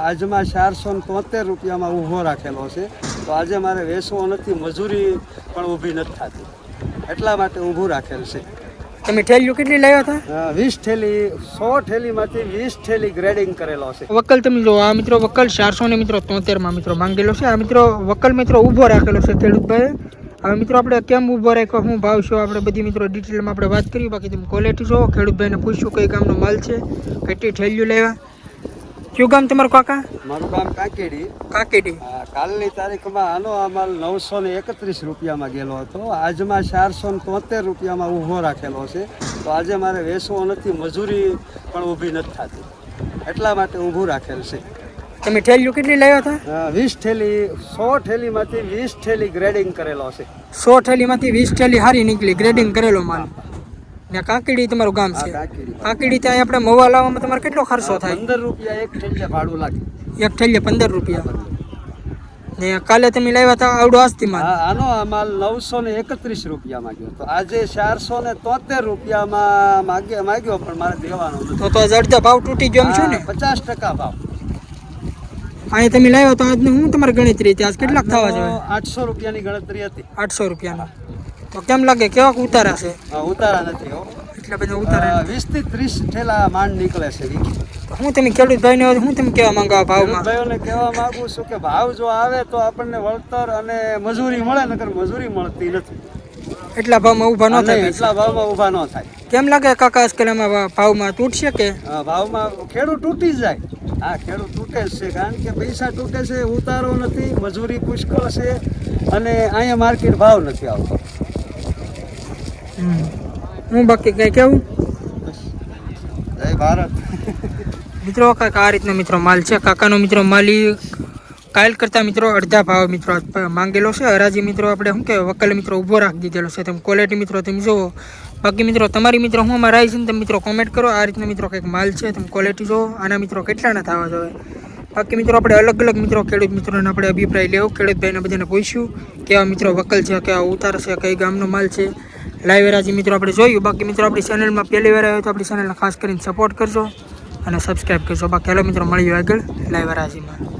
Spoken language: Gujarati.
આજમાં ચારસો ને તોતેર રૂપિયામાં ઊભો રાખેલો છે. તો આજે મારે વેચવો નથી મજૂરી પણ ઊભી નથી થતી. એટલા માટે ઊભું રાખેલ છે. તમે થેલીઓ કેટલી લાવ્યા હતા? વીસ ઠેલી સો થેલીમાંથી વીસ ઠેલી ગ્રેડિંગ કરેલો છે. વકલ તમે જો આ મિત્રો વકલ ચારસો ને મિત્રો તોતેરમાં મિત્રો માંગેલો છે. આ મિત્રો વકલ મિત્રો ઊભો રાખેલો છે ખેડૂતભાઈ હવે મિત્રો આપણે કેમ ઊભો રાખ્યો શું ભાવ છે આપણે બધી મિત્રો ડિટેલમાં આપણે વાત કરી. બાકી તમે ક્વોલિટી જો ખેડૂતભાઈને પૂછ્યું કઈ કામનો માલ છે કેટલી થેલીઓ લેવા કયું ગામ તમારું કાકા? મારું ગામ કાંકેડી. કાકેડી. કાલની તારીખમાં આનો અમાલ નવસો ને એકત્રીસ રૂપિયામાં ગયેલો હતો. આજમાં ચારસો ને તોતેર રૂપિયામાં ઊભો રાખેલો છે. તો આજે મારે વેચવો નથી મજૂરી પણ ઊભી નથી થતી. એટલા માટે ઊભું રાખેલ છે. તમે ઠેલીઓ કેટલી લાવ્યા હતા? વીસ ઠેલી સો ઠેલીમાંથી વીસ ઠેલી ગ્રેડિંગ કરેલો છે. સો ઠેલીમાંથી વીસ ઠેલી હારી નીકળી ગ્રેડિંગ કરેલો માલ. ને કાકડી તમારું ગામ છે. કાંકેડી. ત્યાં આપણે મવા લાવવામાં તમારે કેટલો ખર્ચો થાય? પંદર રૂપિયા એક ઠેલીએ ભાડું લાગે. એક ઠેલીએ પંદર રૂપિયા. ને કાલે તમે લાવ્યા હતા આવડો આસ્તી માલ આનો માલ નવસો ને એકત્રીસ રૂપિયા માંગ્યો તો આજે ચારસો ને તોતેર રૂપિયામાં માગ્યો માગ્યો પણ મારે દેવાનો તો તો અડધા ભાવ તૂટી ગયો છો ને? પચાસ ટકા ભાવ. અહીંયા તમે લાવ્યા તો આજનું હું તમારે ગણતરી હતી આજ કેટલાક થવા જોઈએ આઠસો રૂપિયાની ગણતરી હતી. આઠસો રૂપિયાના. તો કેમ લાગે? કેવાક ઉતારા છે? ઉતારા નથી હો. એટલે બધા ઉતારા વીસથી ત્રીસ ઠેલા માંડ નીકળે છે તો હું તમે ખેડૂત ભાઈને હું તમે કેવા માંગો આ ભાવમાં? ખેડૂતભાઈઓને કહેવા માંગુ છું કે ભાવ જો આવે તો આપણને વળતર અને મજૂરી મળે નકર મજૂરી મળતી નથી. એટલા ભાવમાં ઊભા ન થાય એટલા ભાવમાં ઊભા ન થાય. કેમ લાગે કાકા આજકાલમાં ભાવમાં તૂટશે કે? ભાવમાં ખેડૂત તૂટી જાય. હા ખેડૂત તૂટે છે કારણ કે પૈસા તૂટે છે ઉતારો નથી મજૂરી પુષ્કળ છે અને અહીંયા માર્કેટ ભાવ નથી આવતો. હું બાકી કઈ કેવું? મિત્રો કાંઈક આ રીતનો મિત્રો માલ છે. કાકાનો મિત્રો માલી કાલ કરતાં મિત્રો અડધા ભાવ મિત્રો માંગેલો છે. હરાજી મિત્રો આપણે શું કહેવાય? વકલ મિત્રો ઊભો રાખી દીધેલો છે. તમે ક્વોલિટી મિત્રો તમે જુઓ. બાકી મિત્રો તમારી મિત્રો હું અમારા આવી છે ને તમે મિત્રો કોમેન્ટ કરો. આ રીતનો મિત્રો કંઈક માલ છે. તમે ક્વોલિટી જુઓ. આના મિત્રો કેટલાના થવા જોઈએ. બાકી મિત્રો આપણે અલગ અલગ મિત્રો ખેડૂત મિત્રોને આપણે અભિપ્રાય લેવો. ખેડૂત ભાઈને બધાને પૂછ્યું. કેવા મિત્રો વકલ છે કેવા ઉતાર છે કઈ ગામનો માલ છે. લાઈવ હરાજી મિત્રો આપણે જોયું. બાકી મિત્રો આપણી ચેનલમાં પહેલી વાર આવ્યો તો આપણી ચેનલને ખાસ કરીને સપોર્ટ કરજો અને સબસ્ક્રાઈબ કરજો. બાકી હેલો મિત્રો, મળીએ આગળ. લાઈવ હરાજીમાં